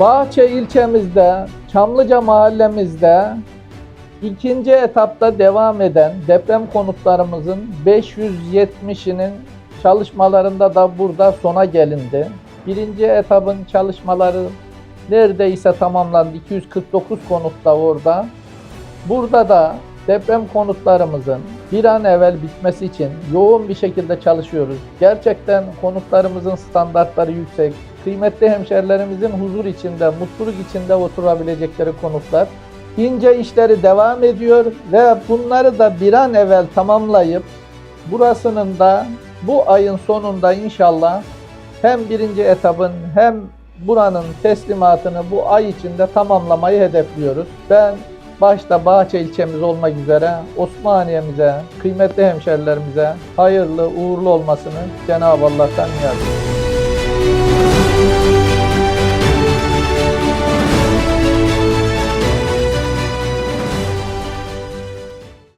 Bahçe ilçemizde, Çamlıca mahallemizde ikinci etapta devam eden deprem konutlarımızın 570'inin çalışmalarında da burada sona gelindi. Birinci etapın çalışmaları neredeyse tamamlandı. 249 konut da orada. Burada da deprem konutlarımızın bir an evvel bitmesi için yoğun bir şekilde çalışıyoruz. Gerçekten konutlarımızın standartları yüksek. Kıymetli hemşerilerimizin huzur içinde, mutluluk içinde oturabilecekleri konutlar. İnce işleri devam ediyor ve bunları da bir an evvel tamamlayıp burasının da bu ayın sonunda inşallah hem birinci etapın hem buranın teslimatını bu ay içinde tamamlamayı hedefliyoruz. Ben başta Bahçe ilçemiz olmak üzere Osmaniye'mize, kıymetli hemşerilerimize hayırlı, uğurlu olmasını Cenab-ı Allah'tan niyaz ediyorum.